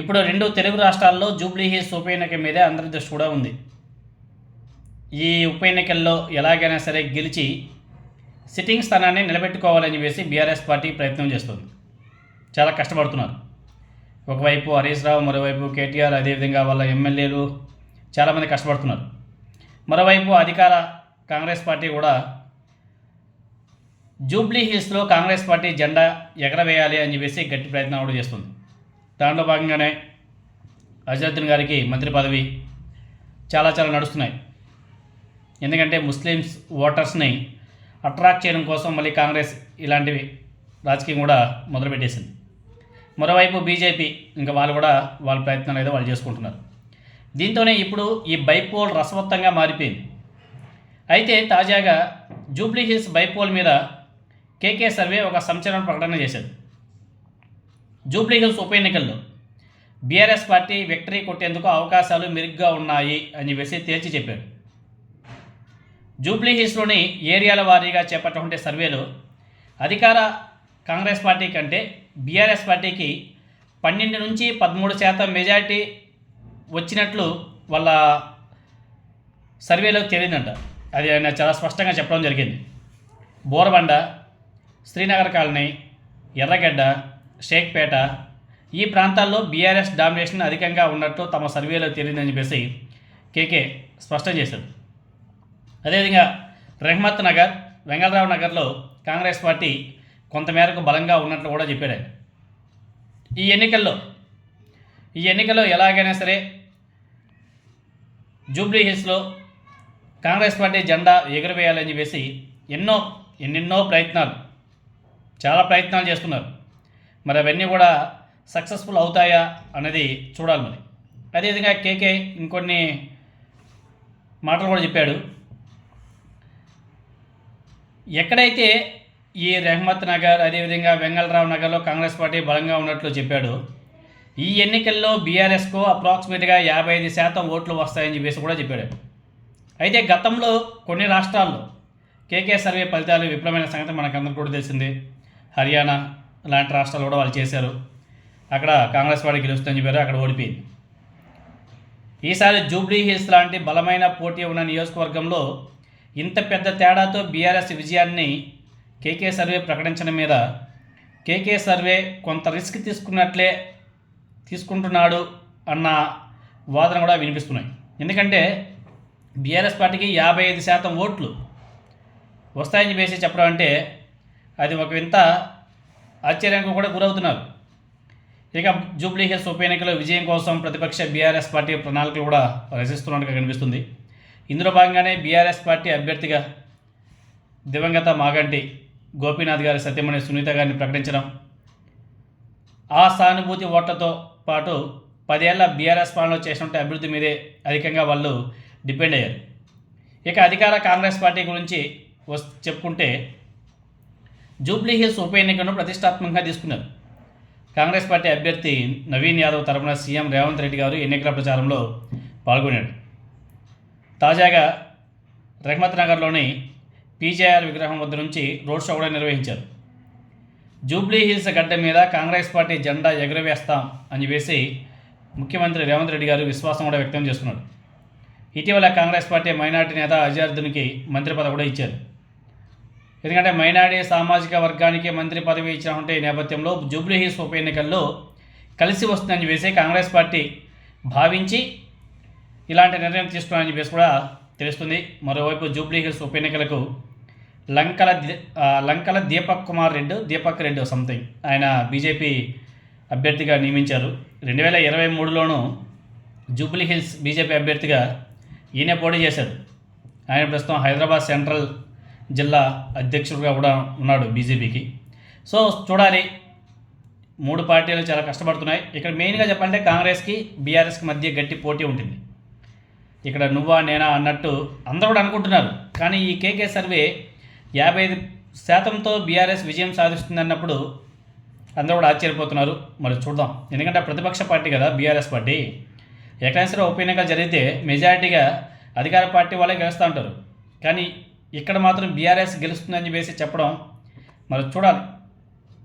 ఇప్పుడు రెండు తెలుగు రాష్ట్రాల్లో జూబ్లీ హిల్స్ ఉప ఎన్నిక మీదే అందరి దృష్టి కూడా ఉంది. ఈ ఉప ఎన్నికల్లో ఎలాగైనా సరే గెలిచి సిట్టింగ్ స్థానాన్ని నిలబెట్టుకోవాలని చెప్పేసి బీఆర్ఎస్ పార్టీ ప్రయత్నం చేస్తుంది. చాలా కష్టపడుతున్నారు. ఒకవైపు హరీష్ రావు మరోవైపు కేటీఆర్ అదేవిధంగా వాళ్ళ ఎమ్మెల్యేలు చాలామంది కష్టపడుతున్నారు. మరోవైపు అధికార కాంగ్రెస్ పార్టీ కూడా జూబ్లీ హిల్స్లో కాంగ్రెస్ పార్టీ జెండా ఎగరవేయాలి అని చెప్పేసి గట్టి ప్రయత్నం కూడా చేస్తుంది. దాంట్లో భాగంగానే అజరుద్దీన్ గారికి మంత్రి పదవి చాలా చాలా నడుస్తున్నాయి. ఎందుకంటే ముస్లిమ్స్ ఓటర్స్ని అట్రాక్ట్ చేయడం కోసం మళ్ళీ కాంగ్రెస్ ఇలాంటివి రాజకీయం కూడా మొదలుపెట్టేసింది. మరోవైపు బీజేపీ ఇంకా వాళ్ళు కూడా వాళ్ళ ప్రయత్నాలు ఏదో వాళ్ళు చేసుకుంటున్నారు. దీంతోనే ఇప్పుడు ఈ బైపోల్ రసవత్తంగా మారిపోయింది. అయితే తాజాగా జూబ్లీహిల్స్ బైపోల్ మీద కేకే సర్వే ఒక సంచలన ప్రకటన చేశారు. జూబ్లీహిల్స్ ఉప ఎన్నికల్లో బీఆర్ఎస్ పార్టీ విక్టరీ కొట్టేందుకు అవకాశాలు మెరుగ్గా ఉన్నాయి అని చెప్పేసి తేల్చి చెప్పారు. జూబ్లీహిల్స్లోని ఏరియాల వారీగా చేపట్టినటువంటి సర్వేలో అధికార కాంగ్రెస్ పార్టీ కంటే బీఆర్ఎస్ పార్టీకి పన్నెండు నుంచి పదమూడు శాతం మెజారిటీ వచ్చినట్లు వాళ్ళ సర్వేలో తేలిందంట. అది ఆయన చాలా స్పష్టంగా చెప్పడం జరిగింది. బోరబండ శ్రీనగర్ కాలనీ ఎర్రగడ్డ షేక్పేట. ఈ ప్రాంతాల్లో బీఆర్ఎస్ డామినేషన్ అధికంగా ఉన్నట్టు తమ సర్వేలో తేలిందని చెప్పేసి కేకే స్పష్టం చేశారు అదేవిధంగా రెహమత్ నగర్ వెంగళరావు నగర్లో కాంగ్రెస్ పార్టీ కొంతమేరకు బలంగా ఉన్నట్లు కూడా చెప్పాడు ఆయన ఈ ఎన్నికల్లో ఈ ఎన్నికల్లో ఎలాగైనా సరే జూబ్లీ హిల్స్లో కాంగ్రెస్ పార్టీ జెండా ఎగురవేయాలని చెప్పేసి ఎన్నో ఎన్నెన్నో ప్రయత్నాలు చాలా ప్రయత్నాలు చేస్తున్నారు. మరి అవన్నీ కూడా సక్సెస్ఫుల్ అవుతాయా అనేది చూడాలి మరి. అదేవిధంగా కేకే ఇంకొన్ని మాటలు కూడా చెప్పాడు. ఎక్కడైతే ఈ రెహమత్ నగర్ అదేవిధంగా వెంగళరావు నగర్లో కాంగ్రెస్ పార్టీ బలంగా ఉన్నట్లు చెప్పాడు ఈ ఎన్నికల్లో బీఆర్ఎస్కు అప్రాక్సిమేట్గా యాభై ఐదు శాతం ఓట్లు వస్తాయని చెప్పేసి కూడా చెప్పాడు. అయితే గతంలో కొన్ని రాష్ట్రాల్లో కేకే సర్వే ఫలితాలు విఫలమైన సంగతి మనకందరికీ కూడా తెలిసింది. హర్యానా లాంటి రాష్ట్రాలు కూడా వాళ్ళు చేశారు. అక్కడ కాంగ్రెస్ పార్టీ గెలుస్తుందని చెప్పారు అక్కడ ఓడిపోయింది. ఈసారి జూబ్లీ హిల్స్ లాంటి బలమైన పోటీ ఉన్న నియోజకవర్గంలో ఇంత పెద్ద తేడాతో బీఆర్ఎస్ విజయాన్ని కేకే సర్వే ప్రకటించడం మీద కేకే సర్వే కొంత రిస్క్ తీసుకున్నట్లే తీసుకుంటున్నాడు అన్న వాదన కూడా వినిపిస్తున్నాయి. ఎందుకంటే బీఆర్ఎస్ పార్టీకి యాభై ఐదు శాతం ఓట్లు వస్తాయని చెప్పేసి చెప్పడం అంటే అది ఒక వింత ఆశ్చర్యానికి కూడా గురవుతున్నారు. ఇక జూబ్లీ హిల్స్ ఉప ఎన్నికలో విజయం కోసం ప్రతిపక్ష బీఆర్ఎస్ పార్టీ ప్రణాళికలు కూడా రచిస్తున్నట్టుగా కనిపిస్తుంది. ఇందులో భాగంగానే బీఆర్ఎస్ పార్టీ అభ్యర్థిగా దివంగత మాగంటి గోపీనాథ్ గారి సత్యమణి సునీత గారిని ప్రకటించడం ఆ సానుభూతి ఓట్లతో పాటు పదేళ్ళ బీఆర్ఎస్ పాలనలో చేసినట్టు అభివృద్ధి మీదే అధికంగా వాళ్ళు డిపెండ్ అయ్యారు. ఇక అధికార కాంగ్రెస్ పార్టీ గురించి వస్ చెప్పుకుంటే జూబ్లీ హిల్స్ ఉప ఎన్నికను ప్రతిష్టాత్మకంగా తీసుకున్నారు. కాంగ్రెస్ పార్టీ అభ్యర్థి నవీన్ యాదవ్ తరపున సీఎం రేవంత్ రెడ్డి గారు ఎన్నికల ప్రచారంలో పాల్గొన్నాడు తాజాగా రెహమత్ నగర్లోని పీజేఆర్ విగ్రహం వద్ద నుంచి రోడ్ షో కూడా నిర్వహించారు. జూబ్లీ హిల్స్ గడ్డ మీద కాంగ్రెస్ పార్టీ జెండా ఎగురవేస్తాం అని చెప్పేసి ముఖ్యమంత్రి రేవంత్ రెడ్డి గారు విశ్వాసం కూడా వ్యక్తం చేస్తున్నాడు ఇటీవల కాంగ్రెస్ పార్టీ మైనార్టీ నేత అజారుద్దీన్కి మంత్రి పదవి కూడా ఇచ్చారు. ఎందుకంటే మైనార్టీ సామాజిక వర్గానికి మంత్రి పదవి ఇచ్చినటువంటి నేపథ్యంలో జూబ్లీహిల్స్ ఉప ఎన్నికల్లో కలిసి వస్తుందని చెప్పేసి కాంగ్రెస్ పార్టీ భావించి ఇలాంటి నిర్ణయం తీసుకున్నారని చెప్పేసి కూడా తెలుస్తుంది. మరోవైపు జూబ్లీహిల్స్ ఉప ఎన్నికలకు లంకల లంకల దీపక్ కుమార్ రెడ్డి దీపక్ రెడ్డి సంథింగ్ ఆయన బీజేపీ అభ్యర్థిగా నియమించారు. రెండు వేల ఇరవై మూడులోనూ జూబ్లీహిల్స్ బీజేపీ అభ్యర్థిగా ఈయన పోటీ చేశారు. ఆయన ప్రస్తుతం హైదరాబాద్ సెంట్రల్ జిల్లా అధ్యక్షుడిగా కూడా ఉన్నాడు బీజేపీకి. సో చూడాలి. మూడు పార్టీలు చాలా కష్టపడుతున్నాయి. ఇక్కడ మెయిన్గా చెప్పాలంటే కాంగ్రెస్కి బీఆర్ఎస్కి మధ్య గట్టి పోటీ ఉంటుంది. ఇక్కడ నువ్వా నేనా అన్నట్టు అందరూ కూడా అనుకుంటున్నారు. కానీ ఈ కేకే సర్వే యాభై ఐదు శాతంతో బీఆర్ఎస్ విజయం సాధిస్తుంది అన్నప్పుడు అందరూ కూడా ఆశ్చర్యపోతున్నారు. మరి చూద్దాం. ఎందుకంటే ప్రతిపక్ష పార్టీ కదా బీఆర్ఎస్ పార్టీ. ఎక్కడైనా సరే ఉప ఎన్నికలు జరిగితే మెజారిటీగా అధికార పార్టీ వాళ్ళే గెలుస్తూ ఉంటారు. కానీ ఇక్కడ మాత్రం బీఆర్ఎస్ గెలుస్తుందని చెప్పేసి చెప్పడం మరి చూడాలి.